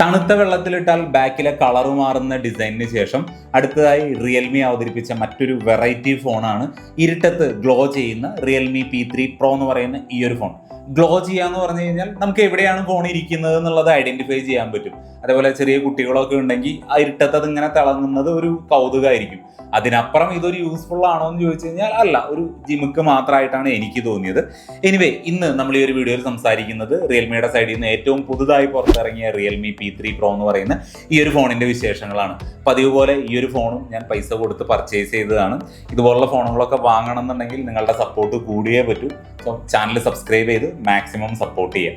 തണുത്ത വെള്ളത്തിലിട്ടാൽ ബാക്കിലെ കളർ മാറുന്ന ഡിസൈനിന് ശേഷം അടുത്തതായി റിയൽമി അവതരിപ്പിച്ച മറ്റൊരു വെറൈറ്റി ഫോണാണ് ഇരുട്ടത്ത് ഗ്ലോ ചെയ്യുന്ന റിയൽമി പി ത്രീ പ്രോ എന്ന് പറയുന്ന ഈ ഒരു ഫോൺ ഗ്ലോ ചെയ്യാന്ന് പറഞ്ഞു കഴിഞ്ഞാൽ നമുക്ക് എവിടെയാണ് ഫോൺ ഇരിക്കുന്നത് എന്നുള്ളത് ഐഡന്റിഫൈ ചെയ്യാൻ പറ്റും. അതേപോലെ ചെറിയ കുട്ടികളൊക്കെ ഉണ്ടെങ്കിൽ ആ ഇരുട്ടത്ത് അതിങ്ങനെ തിളങ്ങുന്നത് ഒരു കൗതുകമായിരിക്കും അതിനപ്പുറം ഇതൊരു യൂസ്ഫുൾ ആണോ എന്ന് ചോദിച്ചു കഴിഞ്ഞാൽ അല്ല ഒരു ജിമുക്ക് മാത്രമായിട്ടാണ് എനിക്ക് തോന്നിയത്. എനിവേ ഇന്ന് നമ്മൾ ഈ ഒരു വീഡിയോയിൽ സംസാരിക്കുന്നത് റിയൽമിയുടെ സൈഡിൽ നിന്ന് ഏറ്റവും പുതുതായി പുറത്തിറങ്ങിയ റിയൽമി പി ത്രീ പ്രോ എന്ന് പറയുന്ന ഈ ഒരു ഫോണിന്റെ വിശേഷങ്ങളാണ്. പതിവ് പോലെ ഈ ഒരു ഫോണും ഞാൻ പൈസ കൊടുത്ത് പർച്ചേസ് ചെയ്തതാണ്. ഇതുപോലുള്ള ഫോണുകളൊക്കെ വാങ്ങണം എന്നുണ്ടെങ്കിൽ നിങ്ങളുടെ സപ്പോർട്ട് കൂടിയേ പറ്റൂ. സോ ചാനൽ സബ്സ്ക്രൈബ് ചെയ്ത് മാക്സിമം സപ്പോർട്ട് ചെയ്യാം.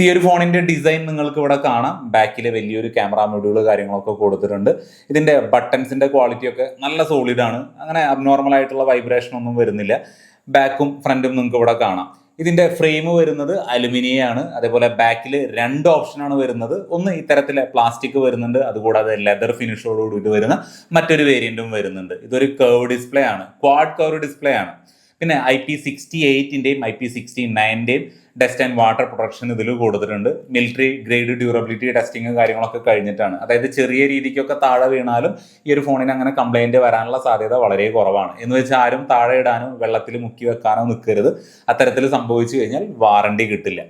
ഈ ഒരു ഫോണിന്റെ ഡിസൈൻ നിങ്ങൾക്ക് ഇവിടെ കാണാം. ബാക്കിൽ വലിയൊരു ക്യാമറ മൊഡ്യൂൾ കാര്യങ്ങളൊക്കെ കൊടുത്തിട്ടുണ്ട്. ഇതിന്റെ ബട്ടൺസിന്റെ ക്വാളിറ്റി ഒക്കെ നല്ല സോളിഡ് ആണ്. അങ്ങനെ അബ്നോർമൽ ആയിട്ടുള്ള വൈബ്രേഷൻ ഒന്നും വരുന്നില്ല. ബാക്കും ഫ്രണ്ടും നിങ്ങൾക്ക് ഇവിടെ കാണാം. ഇതിന്റെ ഫ്രെയിം വരുന്നത് അലുമിനിയം ആണ്. അതേപോലെ ബാക്കിൽ രണ്ട് ഓപ്ഷനാണ് വരുന്നത്. ഒന്ന് ഇത്തരത്തിലെ പ്ലാസ്റ്റിക് വരുന്നുണ്ട്. അതുകൂടാതെ ലെതർ ഫിനിഷോടുകൂടി വരുന്ന മറ്റൊരു വേരിയന്റും വരുന്നുണ്ട്. ഇതൊരു കർവ് ഡിസ്പ്ലേ ആണ്. ക്വാഡ് കർവ് ഡിസ്പ്ലേ ആണ്. പിന്നെ ഐ പി സിക്സ്റ്റി എയ്റ്റിന്റെയും ഐ പി സിക്സ്റ്റി നയന്റെയും ഡസ്റ്റ് ആൻഡ് വാട്ടർ പ്രൊട്ടക്ഷൻ ഇതിൽ കൊടുത്തിട്ടുണ്ട് മിലിറ്ററി ഗ്രേഡ് ഡ്യൂറബിലിറ്റി ടെസ്റ്റിംഗ് കാര്യങ്ങളൊക്കെ കഴിഞ്ഞിട്ടാണ്. അതായത് ചെറിയ രീതിക്കൊക്കെ താഴെ വീണാലും ഈ ഒരു ഫോണിന് അങ്ങനെ കംപ്ലൈന്റ് വരാനുള്ള സാധ്യത വളരെ കുറവാണ്. എന്ന് വെച്ചാൽ ആരും താഴെ ഇടാനോ വെള്ളത്തിൽ മുക്കി വെക്കാനോ നിൽക്കരുത് അത്തരത്തിൽ സംഭവിച്ചു കഴിഞ്ഞാൽ വാറണ്ടി കിട്ടില്ല.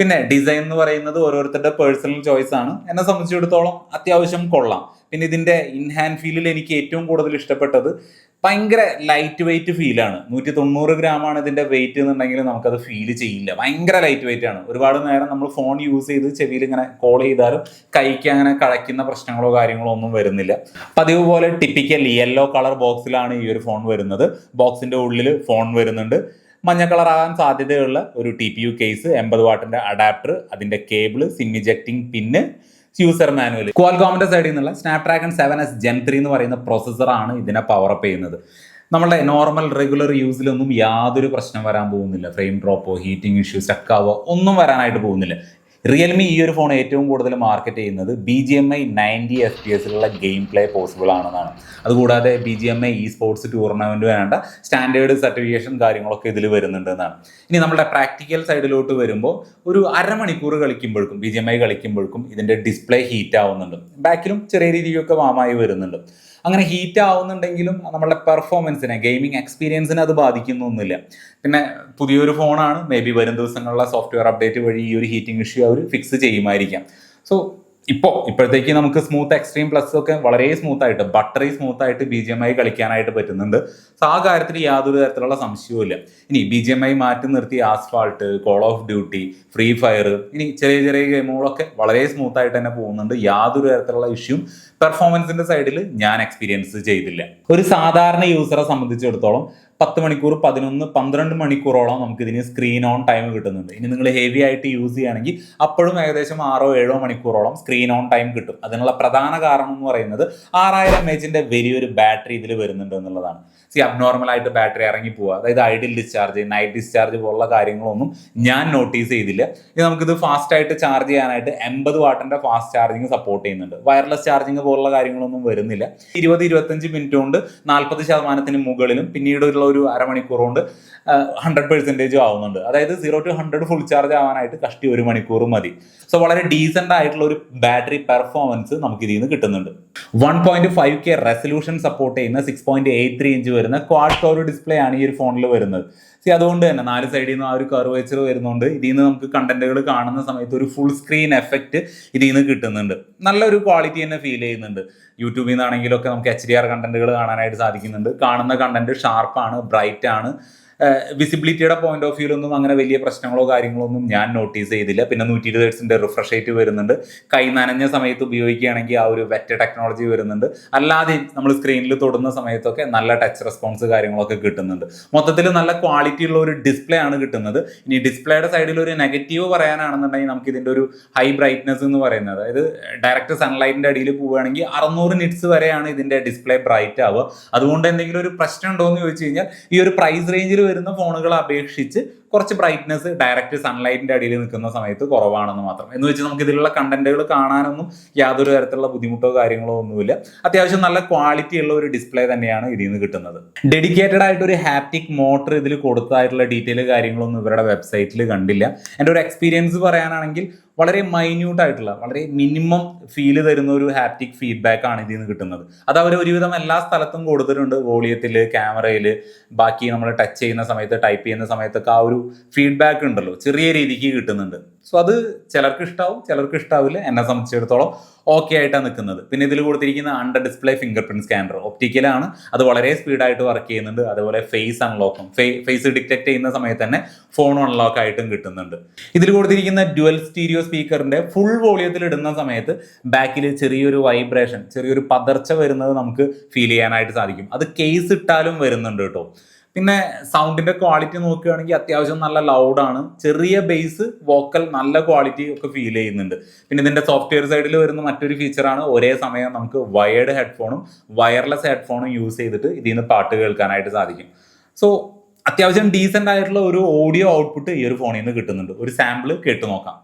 പിന്നെ ഡിസൈൻ എന്ന് പറയുന്നത് ഓരോരുത്തരുടെ പേഴ്സണൽ ചോയ്സ് ആണ്. എന്നെ സംബന്ധിച്ചിടത്തോളം അത്യാവശ്യം കൊള്ളാം. പിന്നെ ഇതിന്റെ ഇൻഹാൻഡ് ഫീലിൽ എനിക്ക് ഏറ്റവും കൂടുതൽ ഇഷ്ടപ്പെട്ടത് ഭയങ്കര ലൈറ്റ് വെയിറ്റ് ഫീലാണ് നൂറ്റി തൊണ്ണൂറ് ഗ്രാമാണ് ഇതിന്റെ വെയിറ്റ് എന്നുണ്ടെങ്കിൽ നമുക്കത് ഫീൽ ചെയ്യില്ല. ഭയങ്കര ലൈറ്റ് വെയിറ്റ് ആണ്. ഒരുപാട് നേരം നമ്മൾ ഫോൺ യൂസ് ചെയ്ത് ചെവിയിൽ ഇങ്ങനെ കോൾ ചെയ്താലും കൈക്ക് അങ്ങനെ കളയ്ക്കുന്ന പ്രശ്നങ്ങളോ കാര്യങ്ങളോ ഒന്നും വരുന്നില്ല. പതിവ് പോലെ ടിപ്പിക്കൽ യെല്ലോ കളർ ബോക്സിലാണ് ഈ ഒരു ഫോൺ വരുന്നത്. ബോക്സിന്റെ ഉള്ളിൽ ഫോൺ വരുന്നുണ്ട്. മഞ്ഞ കളർ ആകാൻ സാധ്യതയുള്ള ഒരു ടി പി യു കേസ് എൺപത് വാട്ടിന്റെ അഡാപ്റ്റർ അതിന്റെ cable sim ejecting pin user manual ക്വാൽകോമിന്റെ സൈഡിൽ നിന്നുള്ള Snapdragon seven S gen three എന്ന് പറയുന്ന പ്രോസസ്സറാണ് ഇതിനെ പവർ അപ്പ് ചെയ്യുന്നത്. നമ്മുടെ നോർമൽ റെഗുലർ യൂസിലൊന്നും യാതൊരു പ്രശ്നം വരാൻ പോകുന്നില്ല. ഫ്രെയിം ഡ്രോപ്പോ ഹീറ്റിംഗ് ഇഷ്യൂസ് സ്റ്റക്കാവോ ഒന്നും വരാനായിട്ട് പോകുന്നില്ല. റിയൽമി ഈ ഒരു ഫോൺ ഏറ്റവും കൂടുതൽ മാർക്കറ്റ് ചെയ്യുന്നത് B G M I ninety F P എസിലുള്ള game play possible ആണെന്നാണ്. അതുകൂടാതെ B G M I E sports tournament വേണ്ട സ്റ്റാൻഡേർഡ് സർട്ടിഫിക്കേഷൻ കാര്യങ്ങളൊക്കെ ഇതിൽ വരുന്നുണ്ടെന്നാണ് ഇനി നമ്മുടെ പ്രാക്ടിക്കൽ സൈഡിലോട്ട് വരുമ്പോൾ ഒരു അരമണിക്കൂർ കളിക്കുമ്പോഴേക്കും ബി ജി എം ഐ കളിക്കുമ്പോഴേക്കും ഇതിന്റെ ഡിസ്പ്ലേ ഹീറ്റ് ആവുന്നുണ്ട്. ബാക്കിലും ചെറിയ രീതിയിലൊക്കെ വാമായി വരുന്നുണ്ട്. അങ്ങനെ ഹീറ്റ് ആവുന്നുണ്ടെങ്കിലും നമ്മളുടെ പെർഫോമൻസിനെ ഗെയിമിംഗ് എക്സ്പീരിയൻസിനെ അത് ബാധിക്കുന്നൊന്നുമില്ല പിന്നെ പുതിയൊരു ഫോണാണ് മേ ബി വരും ദിവസങ്ങളിലെ സോഫ്റ്റ്വെയർ അപ്ഡേറ്റ് വഴി ഈ ഒരു ഹീറ്റിംഗ് ഇഷ്യൂ അവർ ഫിക്സ് ചെയ്യുമായിരിക്കാം. സോ ഇപ്പോൾ ഇപ്പോഴത്തേക്ക് നമുക്ക് സ്മൂത്ത് എക്സ്ട്രീം പ്ലസ് ഒക്കെ വളരെ സ്മൂത്ത് ആയിട്ട് ബട്ടറി സ്മൂത്ത് ആയിട്ട് ബി ജി എം ഐ കളിക്കാനായിട്ട് പറ്റുന്നുണ്ട്. സോ ആ കാര്യത്തിൽ യാതൊരു തരത്തിലുള്ള സംശയവും ഇല്ല. ഇനി ബി ജി എം ഐ മാറ്റി നിർത്തി asphalt call of duty free fire ഇനി ചെറിയ ചെറിയ ഗെയിമുകളൊക്കെ വളരെ സ്മൂത്ത് ആയിട്ട് തന്നെ പോകുന്നുണ്ട്. യാതൊരു തരത്തിലുള്ള ഇഷ്യൂ പെർഫോമൻസിന്റെ സൈഡിൽ ഞാൻ എക്സ്പീരിയൻസ് ചെയ്തില്ല. ഒരു സാധാരണ യൂസറെ സംബന്ധിച്ചിടത്തോളം പത്ത് മണിക്കൂർ പതിനൊന്ന് പന്ത്രണ്ട് മണിക്കൂറോളം നമുക്ക് ഇതിന് സ്ക്രീൻ ഓൺ ടൈം കിട്ടുന്നുണ്ട്. ഇനി നിങ്ങൾ ഹെവി ആയിട്ട് യൂസ് ചെയ്യുകയാണെങ്കിൽ അപ്പോഴും ഏകദേശം ആറോ ഏഴോ മണിക്കൂറോളം സ്ക്രീൻ ഓൺ ടൈം കിട്ടും. അതിനുള്ള പ്രധാന കാരണം എന്ന് പറയുന്നത് ആറായിരം എം എച്ചിന്റെ വലിയൊരു ബാറ്ററി ഇതിൽ വരുന്നുണ്ട് എന്നുള്ളതാണ്. സി അബ്നോർമൽ ആയിട്ട് ബാറ്ററി ഇറങ്ങി പോവുക. അതായത് ഐഡിൽ ഡിസ്ചാർജ് നൈറ്റ് ഡിസ്ചാർജ് പോലുള്ള കാര്യങ്ങളൊന്നും ഞാൻ നോട്ടീസ് ചെയ്തില്ല. ഇനി നമുക്കിത് ഫാസ്റ്റ് ആയിട്ട് ചാർജ് ചെയ്യാനായിട്ട് എൺപത് വാട്ടിന്റെ ഫാസ്റ്റ് ചാർജിങ് സപ്പോർട്ട് ചെയ്യുന്നുണ്ട്. വയർലെസ് ചാർജിങ് പോലുള്ള കാര്യങ്ങളൊന്നും വരുന്നില്ല. ഇരുപത് ഇരുപത്തഞ്ച് മിനിറ്റ് കൊണ്ട് നാൽപ്പത് ശതമാനത്തിന് മുകളിലും പിന്നീടുള്ള ഒരു അരമണിക്കൂർ കൊണ്ട് ഹൺഡ്രഡ് പെർസെന്റേജും ആവുന്നുണ്ട്. അതായത് zero to hundred full charge ആവാനായിട്ട് കഷ്ടി ഒരു മണിക്കൂർ മതി. സോ വളരെ ഡീസെന്റ് ആയിട്ടുള്ള ഒരു ബാറ്ററി പെർഫോമൻസ് നമുക്ക് ഇതിൽ നിന്ന് കിട്ടുന്നുണ്ട്. One point five K resolution support ചെയ്യുന്ന six point eight three inch വരുന്ന ക്വാഡ് കോർ ഡിസ്പ്ലേ ആണ് ഈ ഒരു ഫോണിൽ വരുന്നത്. സി അതുകൊണ്ട് തന്നെ നാല് സൈഡിൽ നിന്ന് ആ ഒരു കർവേച്ചർ വരുന്നുണ്ട്. ഇതിൽ നിന്ന് നമുക്ക് കണ്ടന്റുകൾ കാണുന്ന സമയത്ത് ഒരു ഫുൾ സ്ക്രീൻ എഫക്റ്റ് ഇതിൽ നിന്ന് കിട്ടുന്നുണ്ട്. നല്ലൊരു ക്വാളിറ്റി തന്നെ ഫീൽ ചെയ്യുന്നുണ്ട്. യൂട്യൂബിൽ നിന്നാണെങ്കിലൊക്കെ നമുക്ക് എച്ച് ഡി ആർ കണ്ടന്റുകൾ കാണാനായിട്ട് സാധിക്കുന്നുണ്ട്. കാണുന്ന കണ്ടന്റ് ഷാർപ്പാണ് ബ്രൈറ്റ് ആണ്. വിസിബിലിറ്റിയുടെ പോയിന്റ് ഓഫ് വ്യൂലൊന്നും അങ്ങനെ വലിയ പ്രശ്നങ്ങളോ കാര്യങ്ങളോ ഒന്നും ഞാൻ നോട്ടീസ് ചെയ്തില്ല. പിന്നെ നൂറ്റി ഇരുപത് ഹെഡ്സിന്റെ റിഫ്രഷ് റേറ്റ് വരുന്നുണ്ട്. കൈ നനഞ്ഞ സമയത്ത് ഉപയോഗിക്കുകയാണെങ്കിൽ ആ ഒരു വെറ്റ ടെക്നോളജി വരുന്നുണ്ട്. അല്ലാതെ നമ്മൾ സ്ക്രീനിൽ തൊടുന്ന സമയത്തൊക്കെ നല്ല ടച്ച് റെസ്പോൺസ് കാര്യങ്ങളൊക്കെ കിട്ടുന്നുണ്ട്. മൊത്തത്തിൽ നല്ല ക്വാളിറ്റി ഉള്ള ഒരു ഡിസ്പ്ലേ ആണ് കിട്ടുന്നത്. ഇനി ഡിസ്പ്ലേയുടെ സൈഡിൽ ഒരു നെഗറ്റീവ് പറയാനാണെന്നുണ്ടെങ്കിൽ നമുക്ക് ഇതിന്റെ ഒരു ഹൈ ബ്രൈറ്റ്നസ് എന്ന് പറയുന്നത്. അതായത് ഡയറക്റ്റ് സൺലൈറ്റിന്റെ അടിയിൽ പോവുകയാണെങ്കിൽ അറുന്നൂറ് നിറ്റ്സ് വരെയാണ് ഇതിന്റെ ഡിസ്പ്ലേ ബ്രൈറ്റ് ആവുക. അതുകൊണ്ട് എന്തെങ്കിലും ഒരു പ്രശ്നം ഉണ്ടോ എന്ന് ചോദിച്ചു കഴിഞ്ഞാൽ ഈ ഒരു പ്രൈസ് റേഞ്ചിൽ വരുന്ന ഫോണുകളെ അപേക്ഷിച്ച് കുറച്ച് ബ്രൈറ്റ്നസ് ഡയറക്റ്റ് സൺലൈറ്റിന്റെ അടിയിൽ നിൽക്കുന്ന സമയത്ത് കുറവാണെന്ന് മാത്രം. എന്ന് വെച്ച് നമുക്ക് ഇതിലുള്ള കണ്ടന്റുകൾ കാണാനൊന്നും യാതൊരു തരത്തിലുള്ള ബുദ്ധിമുട്ടോ കാര്യങ്ങളോ ഒന്നുമില്ല. അത്യാവശ്യം നല്ല ക്വാളിറ്റി ഉള്ള ഒരു ഡിസ്പ്ലേ തന്നെയാണ് ഇതിൽ നിന്ന് കിട്ടുന്നത്. ഡെഡിക്കേറ്റഡ് ആയിട്ട് ഒരു ഹാപ്റ്റിക് മോട്ടർ ഇതിൽ കൊടുത്തതായിട്ടുള്ള ഡീറ്റെയിൽ കാര്യങ്ങളൊന്നും ഇവരുടെ വെബ്സൈറ്റിൽ കണ്ടില്ല. എന്റെ ഒരു എക്സ്പീരിയൻസ് പറയാനാണെങ്കിൽ വളരെ മൈന്യൂട്ട് ആയിട്ടുള്ള വളരെ മിനിമം ഫീൽ തരുന്ന ഒരു ഹാപ്റ്റിക് ഫീഡ്ബാക്ക് ആണ് ഇതിൽ നിന്ന് കിട്ടുന്നത്. അത് അവർ ഒരുവിധം എല്ലാ സ്ഥലത്തും കൊടുത്തിട്ടുണ്ട്. വോളിയത്തിൽ ക്യാമറയിൽ ബാക്കി നമ്മൾ ടച്ച് ചെയ്യുന്ന സമയത്ത് ടൈപ്പ് ചെയ്യുന്ന സമയത്തൊക്കെ ആ ഒരു ഫീഡ്ബാക്ക് ഉണ്ടല്ലോ. ചെറിയ രീതിക്ക് കിട്ടുന്നുണ്ട്. സോ അത് ചിലർക്ക് ഇഷ്ടാവും ചിലർക്ക് ഇഷ്ടാവില്ല. എന്നെ സംബന്ധിച്ചിടത്തോളം ഓക്കെ ആയിട്ടാണ് നിൽക്കുന്നത് പിന്നെ ഇതിൽ കൊടുത്തിരിക്കുന്ന under display fingerprint scanner ഒപ്റ്റിക്കലാണ് അത് വളരെ സ്പീഡായിട്ട് വർക്ക് ചെയ്യുന്നുണ്ട്. അതുപോലെ ഫേസ് അൺലോക്കും ഫേസ് ഡിറ്റക്ട് ചെയ്യുന്ന സമയത്ത് തന്നെ ഫോൺ അൺലോക്ക് ആയിട്ടും കിട്ടുന്നുണ്ട്. ഇതിൽ കൊടുത്തിരിക്കുന്ന ഡ്യുവൽ സ്റ്റീരിയോ സ്പീക്കറിന്റെ ഫുൾ വോളിയത്തിൽ ഇടുന്ന സമയത്ത് ബാക്കിൽ ചെറിയൊരു വൈബ്രേഷൻ ചെറിയൊരു പതർച്ച വരുന്നത് നമുക്ക് ഫീൽ ചെയ്യാനായിട്ട് സാധിക്കും. അത് കേസ് ഇട്ടാലും വരുന്നുണ്ട് കേട്ടോ. പിന്നെ സൗണ്ടിന്റെ ക്വാളിറ്റി നോക്കുകയാണെങ്കിൽ അത്യാവശ്യം നല്ല ലൗഡാണ് ചെറിയ ബേസ് വോക്കൽ നല്ല ക്വാളിറ്റി ഒക്കെ ഫീൽ ചെയ്യുന്നുണ്ട്. പിന്നെ ഇതിന്റെ സോഫ്റ്റ്വെയർ സൈഡിൽ വരുന്ന മറ്റൊരു ഫീച്ചറാണ് ഒരേ സമയം നമുക്ക് വയർഡ് ഹെഡ്ഫോണും വയർലെസ് ഹെഡ്ഫോണും യൂസ് ചെയ്തിട്ട് ഇതിൽ നിന്ന് പാട്ട് കേൾക്കാനായിട്ട് സാധിക്കും. സോ അത്യാവശ്യം ഡീസെന്റ് ആയിട്ടുള്ള ഒരു ഓഡിയോ ഔട്ട്പുട്ട് ഈ ഒരു ഫോണിൽ നിന്ന് കിട്ടുന്നുണ്ട്. ഒരു സാമ്പിൾ കേട്ട് നോക്കാം.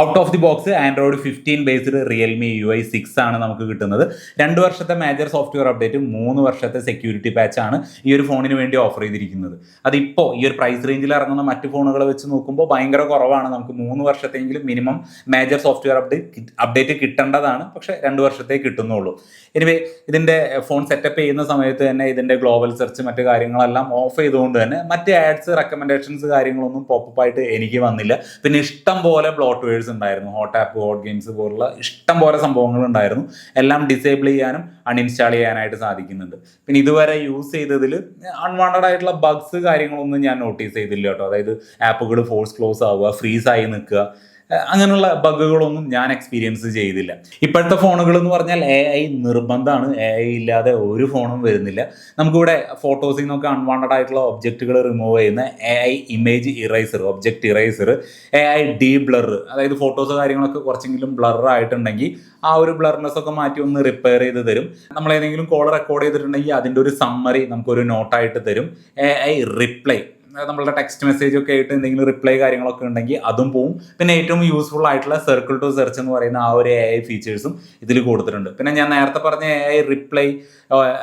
Out of the box Android fifteen based Realme U I six ആണ് നമുക്ക് കിട്ടുന്നത്. രണ്ട് വർഷത്തെ മേജർ സോഫ്റ്റ്വെയർ അപ്ഡേറ്റ് മൂന്ന് വർഷത്തെ സെക്യൂരിറ്റി പാച്ച് ആണ് ഈ ഒരു ഫോണിന് വേണ്ടി ഓഫർ ചെയ്തിരിക്കുന്നത്. അതിപ്പോൾ ഈ ഒരു പ്രൈസ് റേഞ്ചിൽ ഇറങ്ങുന്ന മറ്റ് ഫോണുകളെ വെച്ച് നോക്കുമ്പോൾ ഭയങ്കര കുറവാണ്. നമുക്ക് മൂന്ന് വർഷത്തെങ്കിലും minimum major software update update കിട്ടേണ്ടതാണ്. പക്ഷേ രണ്ട് വർഷത്തേ കിട്ടുന്നുള്ളൂ. എനിവേ ഇതിന്റെ ഫോൺ സെറ്റപ്പ് ചെയ്യുന്ന സമയത്ത് തന്നെ ഇതിന്റെ ഗ്ലോബൽ സെർച്ച് മറ്റു കാര്യങ്ങളെല്ലാം ഓഫ് ചെയ്തുകൊണ്ട് തന്നെ മറ്റ് ആഡ്സ് റെക്കമെൻഡേഷൻസ് കാര്യങ്ങളൊന്നും പോപ്പ് ആയിട്ട് എനിക്ക് വന്നില്ല. പിന്നെ ഇഷ്ടം പോലെ ബ്ലോട്ട് വേഴ്സ് ഉണ്ടായിരുന്നു. ഹോട്ട് ആപ്പ് ഹോട്ട് ഗെയിംസ് പോലുള്ള ഇഷ്ടം പോലെ സംഭവങ്ങൾ ഉണ്ടായിരുന്നു. എല്ലാം ഡിസേബിൾ ചെയ്യാനും അൺഇൻസ്റ്റാൾ ചെയ്യാനായിട്ട് സാധിക്കുന്നുണ്ട്. പിന്നെ ഇതുവരെ യൂസ് ചെയ്തതിൽ അൺവാണ്ടഡ് ആയിട്ടുള്ള ബഗ്സ് കാര്യങ്ങളൊന്നും ഞാൻ നോട്ടീസ് ചെയ്തില്ല കേട്ടോ. അതായത് ആപ്പുകൾ ഫോഴ്സ് ക്ലോസ് ആവുക ഫ്രീസ് ആയി നിൽക്കുക. അങ്ങനെയുള്ള ബഗുകളൊന്നും ഞാൻ എക്സ്പീരിയൻസ് ചെയ്തില്ല. ഇപ്പോഴത്തെ ഫോണുകൾ എന്ന് പറഞ്ഞാൽ എ ഐ നിർബന്ധമാണ്. എ ഐ ഇല്ലാതെ ഒരു ഫോണും വരുന്നില്ല. നമുക്കിവിടെ ഫോട്ടോസിൽ നിന്നൊക്കെ അൺവാണ്ടഡ് ആയിട്ടുള്ള ഒബ്ജക്റ്റുകൾ റിമൂവ് ചെയ്യുന്ന A I image eraser object eraser A I deblur അതായത് ഫോട്ടോസ് കാര്യങ്ങളൊക്കെ കുറച്ചെങ്കിലും ബ്ലർ ആയിട്ടുണ്ടെങ്കിൽ ആ ഒരു ബ്ലർനെസ് ഒക്കെ മാറ്റി ഒന്ന് റിപ്പയർ ചെയ്ത് തരും. നമ്മൾ ഏതെങ്കിലും കോൾ റെക്കോർഡ് ചെയ്തിട്ടുണ്ടെങ്കിൽ അതിന്റെ ഒരു സമ്മറി നമുക്കൊരു നോട്ടായിട്ട് തരും. എ ഐ റിപ്ലൈ നമ്മളുടെ ടെക്സ്റ്റ് മെസ്സേജ് ഒക്കെ ആയിട്ട് എന്തെങ്കിലും റിപ്ലൈ കാര്യങ്ങളൊക്കെ ഉണ്ടെങ്കിൽ അതും പോവും. പിന്നെ ഏറ്റവും യൂസ്ഫുൾ ആയിട്ടുള്ള സർക്കിൾ ടു സെർച്ച് എന്ന് പറയുന്ന ആ ഒരു എ ഐ ഫീച്ചേഴ്സും ഇതിൽ കൊടുത്തിട്ടുണ്ട്. പിന്നെ ഞാൻ നേരത്തെ പറഞ്ഞ A I reply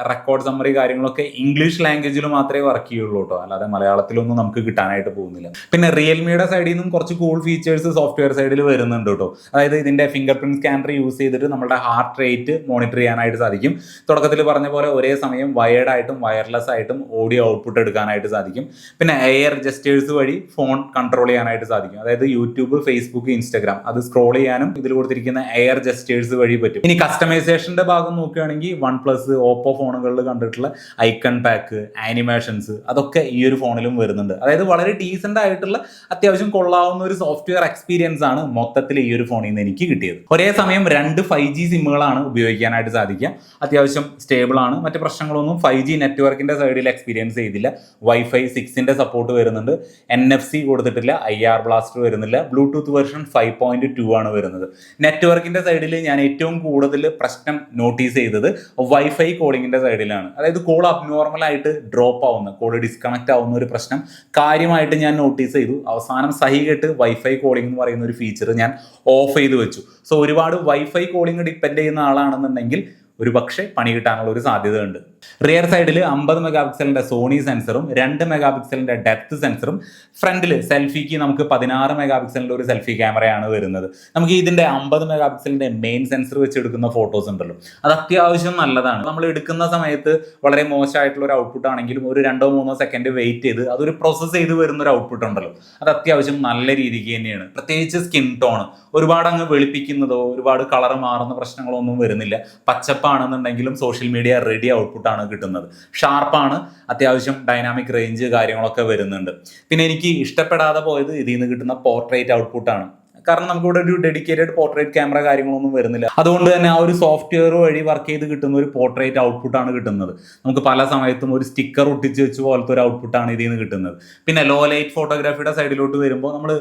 record summary കാര്യങ്ങളൊക്കെ ഇംഗ്ലീഷ് ലാംഗ്വേജിൽ മാത്രമേ വർക്ക് ചെയ്യുള്ളൂ കേട്ടോ അല്ലാതെ മലയാളത്തിലൊന്നും നമുക്ക് കിട്ടാനായിട്ട് പോകുന്നില്ല. പിന്നെ റിയൽമിയുടെ സൈഡിൽ നിന്നും കുറച്ച് കൂൾ ഫീച്ചേഴ്സ് സോഫ്റ്റ്വെയർ സൈഡിൽ വരുന്നുണ്ട് കേട്ടോ അതായത് ഇതിന്റെ ഫിംഗർ പ്രിന്റ് സ്കാനർ യൂസ് ചെയ്തിട്ട് നമ്മുടെ ഹാർട്ട് റേറ്റ് മോണിറ്റർ ചെയ്യാനായിട്ട് സാധിക്കും. തുടക്കത്തിൽ പറഞ്ഞ പോലെ ഒരേ സമയം വയേർഡ് ആയിട്ടും വയർലെസ് ആയിട്ടും ഓഡിയോ ഔട്ട്പുട്ട് എടുക്കാനായിട്ട് സാധിക്കും. പിന്നെ എയർ ജസ്റ്റേഴ്സ് വഴി ഫോൺ കൺട്രോൾ ചെയ്യാനായിട്ട് സാധിക്കും. അതായത് യൂട്യൂബ് ഫേസ്ബുക്ക് ഇൻസ്റ്റാഗ്രാം അത് സ്ക്രോൾ ചെയ്യാനും ഇതിൽ കൊടുത്തിരിക്കുന്ന എയർ ജസ്റ്റേഴ്സ് വഴി പറ്റും. ഇനി കസ്റ്റമൈസേഷന്റെ ഭാഗം നോക്കുകയാണെങ്കിൽ വൺ പ്ലസ് ഫോണുകളിൽ കണ്ടിട്ടുള്ള ഐക്കൺ പാക്ക് ആനിമേഷൻസ് അതൊക്കെ ഈ ഒരു ഫോണിലും വരുന്നുണ്ട്. അതായത് വളരെ ഡീസെന്റ് ആയിട്ടുള്ള അത്യാവശ്യം കൊള്ളാവുന്ന ഒരു സോഫ്റ്റ്വെയർ എക്സ്പീരിയൻസ് ആണ് മൊത്തത്തിൽ ഈ ഒരു ഫോണിൽ നിന്ന് എനിക്ക് കിട്ടിയത്. ഒരേ സമയം രണ്ട് ഫൈവ് ജി സിമ്മുകളാണ് ഉപയോഗിക്കാനായിട്ട് സാധിക്കുക. അത്യാവശ്യം സ്റ്റേബിൾ ആണ്. മറ്റു പ്രശ്നങ്ങളൊന്നും ഫൈവ് ജി നെറ്റ്വർക്കിന്റെ സൈഡിൽ എക്സ്പീരിയൻസ് ചെയ്തില്ല. വൈഫൈ സിക്സിന്റെ സപ്പോർട്ട് വരുന്നുണ്ട്. എൻ എഫ് സി കൊടുത്തിട്ടില്ല. ഐ ആർ ബ്ലാസ്റ്റർ വരുന്നില്ല. Bluetooth version five point two ആണ് വരുന്നത്. നെറ്റ്വർക്കിന്റെ സൈഡിൽ ഞാൻ ഏറ്റവും കൂടുതൽ പ്രശ്നം നോട്ടീസ് ചെയ്തത് വൈഫൈ കോളിങ്ങിന്റെ സൈഡിലാണ് അതായത് കോൾ അബ്നോർമൽ ആയിട്ട് ഡ്രോപ്പ് ആവുന്ന കോൾ ഡിസ്കണക്ട് ആവുന്ന ഒരു പ്രശ്നം. കാര്യമായിട്ട് ഞാൻ നോട്ടീസ് ചെയ്തു. അവസാനം സഹി കെട്ട് വൈഫൈ കോളിംഗ് എന്ന് പറയുന്ന ഒരു ഫീച്ചർ ഞാൻ ഓഫ് ചെയ്ത് വെച്ചു. സോ ഒരുപാട് വൈഫൈ കോളിംഗ് ഡിപ്പെൻഡ് ചെയ്യുന്ന ആളാണെന്നുണ്ടെങ്കിൽ ഒരു പക്ഷേ പണി കിട്ടാനുള്ള ഒരു സാധ്യതയുണ്ട്. റിയർ സൈഡിൽ അമ്പത് മെഗാ പിക്സലിന്റെ സോണി സെൻസറും രണ്ട് മെഗാ പിക്സലിന്റെ ഡെപ്ത് സെൻസറും ഫ്രണ്ടിൽ സെൽഫിക്ക് നമുക്ക് പതിനാറ് മെഗാ പിക്സലിന്റെ ഒരു സെൽഫി ക്യാമറയാണ് വരുന്നത്. നമുക്ക് ഇതിന്റെ അമ്പത് മെഗാ പിക്സലിന്റെ മെയിൻ സെൻസർ വെച്ച് എടുക്കുന്ന ഫോട്ടോസ് ഉണ്ടല്ലോ. അത് അത്യാവശ്യം നല്ലതാണ്. നമ്മൾ എടുക്കുന്ന സമയത്ത് വളരെ മോശമായിട്ടുള്ള ഒരു ഔട്ട്പുട്ട് ആണെങ്കിലും ഒരു രണ്ടോ മൂന്നോ സെക്കൻഡ് വെയിറ്റ് ചെയ്ത് അതൊരു പ്രോസസ്സ് ചെയ്ത് വരുന്ന ഒരു ഔട്ട്പുട്ട് ഉണ്ടല്ലോ. അത് അത്യാവശ്യം നല്ല രീതിക്ക് തന്നെയാണ്. പ്രത്യേകിച്ച് സ്കിൻ ടോൺ ഒരുപാട് അങ്ങ് വെളുപ്പിക്കുന്നതോ ഒരുപാട് കളർ മാറുന്ന പ്രശ്നങ്ങളോ ഒന്നും വരുന്നില്ല. പച്ചപ്പാണെന്നുണ്ടെങ്കിലും സോഷ്യൽ മീഡിയ റെഡി ഔട്ട്പുട്ടാണ് കിട്ടുന്നത്. ഷാർപ്പാണ് അത്യാവശ്യം ഡൈനാമിക് റേഞ്ച് കാര്യങ്ങളൊക്കെ വരുന്നുണ്ട്. പിന്നെ എനിക്ക് ഇഷ്ടപ്പെടാതെ പോയത് ഇതിൽ നിന്ന് കിട്ടുന്ന പോർട്രേറ്റ് ഔട്ട്പുട്ടാണ് കാരണം നമുക്ക് ഇവിടെ ഒരു ഡെഡിക്കേറ്റഡ് പോർട്രേറ്റ് ക്യാമറ കാര്യങ്ങളൊന്നും വരുന്നില്ല. അതുകൊണ്ട് തന്നെ ആ ഒരു സോഫ്റ്റ്വെയർ വഴി വർക്ക് ചെയ്ത് കിട്ടുന്ന ഒരു പോർട്രേറ്റ് ഔട്ട്പുട്ട് ആണ് കിട്ടുന്നത്. നമുക്ക് പല സമയത്തും ഒരു സ്റ്റിക്കർ ഒട്ടിച്ച് വെച്ച് പോലത്തെ ഒരു ഔട്ട്പുട്ടാണ് ഇതിൽ നിന്ന് കിട്ടുന്നത്. പിന്നെ ലോ ലൈറ്റ് ഫോട്ടോഗ്രാഫിയുടെ സൈഡിലോട്ട് വരുമ്പോൾ നമ്മൾ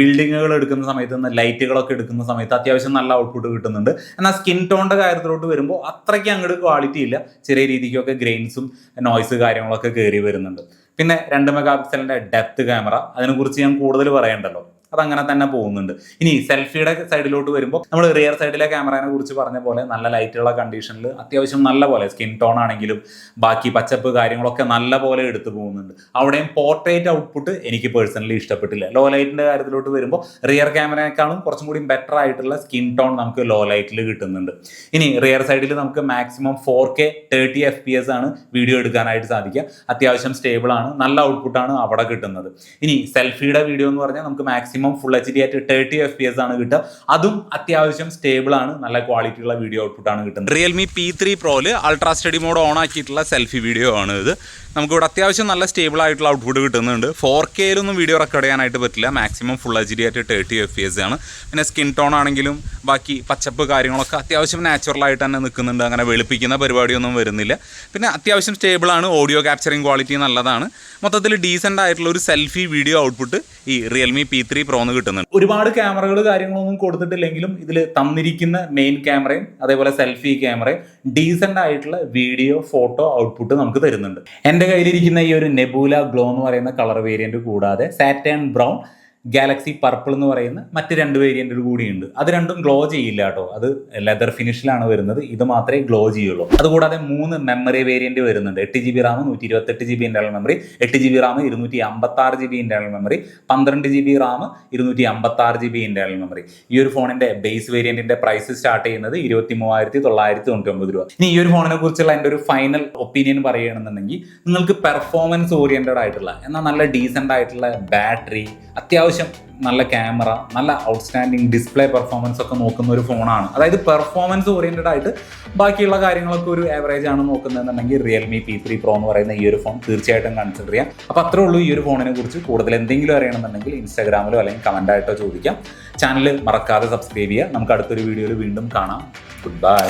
ബിൽഡിങ്ങുകൾ എടുക്കുന്ന സമയത്ത് ലൈറ്റുകളൊക്കെ എടുക്കുന്ന സമയത്ത് അത്യാവശ്യം നല്ല ഔട്ട്പുട്ട് കിട്ടുന്നുണ്ട്. എന്നാൽ സ്കിൻ ടോണിന്റെ കാര്യത്തിലോട്ട് വരുമ്പോൾ അത്രയ്ക്ക് അങ്ങോട്ട് ക്വാളിറ്റി ഇല്ല. ചെറിയ രീതിക്കൊക്കെ ഗ്രെയിൻസും നോയ്സ് കാര്യങ്ങളൊക്കെ കയറി വരുന്നുണ്ട്. പിന്നെ രണ്ട് മെഗാ പിക്സലിന്റെ ഡെപ്ത് ക്യാമറ അതിനെക്കുറിച്ച് ഞാൻ കൂടുതൽ പറയണ്ടല്ലോ. അതങ്ങനെ തന്നെ പോകുന്നുണ്ട്. ഇനി സെൽഫിയുടെ സൈഡിലോട്ട് വരുമ്പോൾ നമ്മൾ റിയർ സൈഡിലെ ക്യാമറയെ കുറിച്ച് പറഞ്ഞ പോലെ നല്ല ലൈറ്റുള്ള കണ്ടീഷനിൽ അത്യാവശ്യം നല്ല പോലെ സ്കിൻ ടോൺ ആണെങ്കിലും ബാക്കി പച്ചപ്പ് കാര്യങ്ങളൊക്കെ നല്ല പോലെ എടുത്തു പോകുന്നുണ്ട്. അവിടെയും പോർട്രേറ്റ് ഔട്ട്പുട്ട് എനിക്ക് പേഴ്സണലി ഇഷ്ടപ്പെട്ടില്ല. ലോ ലൈറ്റിന്റെ കാര്യത്തിലോട്ട് വരുമ്പോൾ റിയർ ക്യാമറയെക്കാളും കുറച്ചും കൂടി ബെറ്റർ ആയിട്ടുള്ള സ്കിൻ ടോൺ നമുക്ക് ലോ ലൈറ്റിൽ കിട്ടുന്നുണ്ട്. ഇനി റിയർ സൈഡിൽ നമുക്ക് maximum four K thirty F P S ആണ് വീഡിയോ എടുക്കാനായിട്ട് സാധിക്കുക. അത്യാവശ്യം സ്റ്റേബിൾ ആണ് നല്ല ഔട്ട്പുട്ടാണ് അവിടെ കിട്ടുന്നത്. ഇനി സെൽഫിയുടെ വീഡിയോ എന്ന് പറഞ്ഞാൽ നമുക്ക് മാക്സിമം ഫുൾ എച്ച് ഡി ആയിട്ട് തേർട്ടി എഫ് പി എസ് ആണ് കിട്ടുക. അതും അത്യാവശ്യം സ്റ്റേബിൾ ആണ്. നല്ല ക്വാളിറ്റിയുള്ള വീഡിയോ ഔട്ട്പുട്ട് ആണ് കിട്ടുന്നത്. റിയൽമി പി ത്രീ പ്രോയിൽ അൾട്രാ സ്റ്റഡി മോഡ് ഓൺ ആക്കിയിട്ടുള്ള സെൽഫി വീഡിയോ ആണ് ഇത്. നമുക്കിവിടെ അത്യാവശ്യം നല്ല സ്റ്റേബിൾ ആയിട്ടുള്ള ഔട്ട്പുട്ട് കിട്ടുന്നുണ്ട്. ഫോർ കെയിലൊന്നും വീഡിയോ റെക്കോർഡ് ചെയ്യാനായിട്ട് പറ്റില്ല. മാക്സിമം ഫുൾ എച്ച് ഡി ആയിട്ട് തേർട്ടി എഫ് എസ് ആണ്. പിന്നെ സ്കിൻ ടോൺ ആണെങ്കിലും ബാക്കി പച്ചപ്പ് കാര്യങ്ങളൊക്കെ അത്യാവശ്യം നാച്ചുറൽ ആയിട്ട് തന്നെ നിൽക്കുന്നുണ്ട്. അങ്ങനെ വെളുപ്പിക്കുന്ന പരിപാടിയൊന്നും വരുന്നില്ല. പിന്നെ അത്യാവശ്യം സ്റ്റേബിൾ ആണ്. ഓഡിയോ ക്യാപ്ചറിങ് ക്വാളിറ്റി നല്ലതാണ്. മൊത്തത്തിൽ ഡീസന്റ് ആയിട്ടുള്ള ഒരു സെൽഫി വീഡിയോ ഔട്ട്പുട്ട് ഈ റിയൽമി പി ത്രീ പ്രോന്ന് കിട്ടുന്നുണ്ട്. ഒരുപാട് ക്യാമറകൾ കാര്യങ്ങളൊന്നും കൊടുത്തിട്ടില്ലെങ്കിലും ഇതിൽ തന്നിരിക്കുന്ന മെയിൻ ക്യാമറയും അതേപോലെ സെൽഫി ക്യാമറയും ഡീസന്റ് ആയിട്ടുള്ള വീഡിയോ ഫോട്ടോ ഔട്ട്പുട്ട് നമുക്ക് തരുന്നുണ്ട്. എന്റെ കയ്യിലിരിക്കുന്ന ഈ ഒരു നെബൂല ഗ്ലോ എന്ന് പറയുന്ന കളർ വേരിയന്റ് കൂടാതെ സാറ്റേൺ ബ്രൗൺ ഗാലക്സി പർപ്പിൾ എന്ന് പറയുന്ന മറ്റ് രണ്ട് വേരിയന്റുകൾ കൂടിയുണ്ട്. അത് രണ്ടും ഗ്ലോ ചെയ്യില്ല കേട്ടോ. അത് ലെതർ ഫിനിഷിലാണ് വരുന്നത്. ഇത് മാത്രമേ ഗ്ലോ ചെയ്യുള്ളൂ. അതുകൂടാതെ മൂന്ന് മെമ്മറി വേരിയന്റ് വരുന്നുണ്ട്. എട്ട് ജി ബി റാം നൂറ്റി ഇരുപത്തെട്ട് ജി ബി ഇന്റർണൽ മെമ്മറി എട്ട് ജി ബി റാം ഇരുന്നൂറ്റി അമ്പത്തി ആറ് ജി ബി ഇന്റർണൽ മെമ്മറി പന്ത്രണ്ട് ജി ബി റാം ഇരുന്നൂറ്റി അമ്പത്തി ആറ് ജി ബി ഇന്റർണൽ മെമ്മറി ഈ ഒരു ഫോണിന്റെ ബേസ് വേരിയന്റിന്റെ പ്രൈസ് സ്റ്റാർട്ട് ചെയ്യുന്നത് ഇരുപത്തി മൂവായിരത്തി തൊള്ളായിരത്തി തൊണ്ണൂറ്റി ഒമ്പത് രൂപ. ഇനി ഈ ഒരു ഫോണിനെ കുറിച്ചുള്ള എന്റെ ഒരു ഫൈനൽ ഒപ്പീനിയൻ പറയുകയാണെന്നുണ്ടെങ്കിൽ നിങ്ങൾക്ക് പെർഫോമൻസ് ഓറിയന്റഡ് ആയിട്ടുള്ള എന്നാൽ നല്ല ഡീസന്റ് ആയിട്ടുള്ള ബാറ്ററി അത്യാവശ്യം നല്ല ക്യാമറ നല്ല ഔട്ട്സ്റ്റാൻഡിങ് ഡിസ്പ്ലേ പെർഫോമൻസ് ഒക്കെ നോക്കുന്ന ഒരു ഫോണാണ്. അതായത് പെർഫോമൻസ് ഓറിയന്റഡ് ആയിട്ട് ബാക്കിയുള്ള കാര്യങ്ങളൊക്കെ ഒരു ആവറേജ് ആണ് നോക്കുന്നതെന്നുണ്ടെങ്കിൽ റിയൽമി പി ത്രീ പ്രോ എന്ന് പറയുന്ന ഈ ഒരു ഫോൺ തീർച്ചയായിട്ടും കൺസിഡർ ചെയ്യാം. അപ്പോൾ അത്രേ ഉള്ളൂ ഈ ഒരു ഫോണിനെ കുറിച്ച് കൂടുതൽ എന്തെങ്കിലും അറിയണമെന്നുണ്ടെങ്കിൽ ഇൻസ്റ്റാഗ്രാമിലോ അല്ലെങ്കിൽ കമന്റ് ആയിട്ടോ ചോദിക്കാം. ചാനൽ മറക്കാതെ സബ്സ്ക്രൈബ് ചെയ്യുക. നമുക്ക് അടുത്തൊരു വീഡിയോയിൽ വീണ്ടും കാണാം. Good bye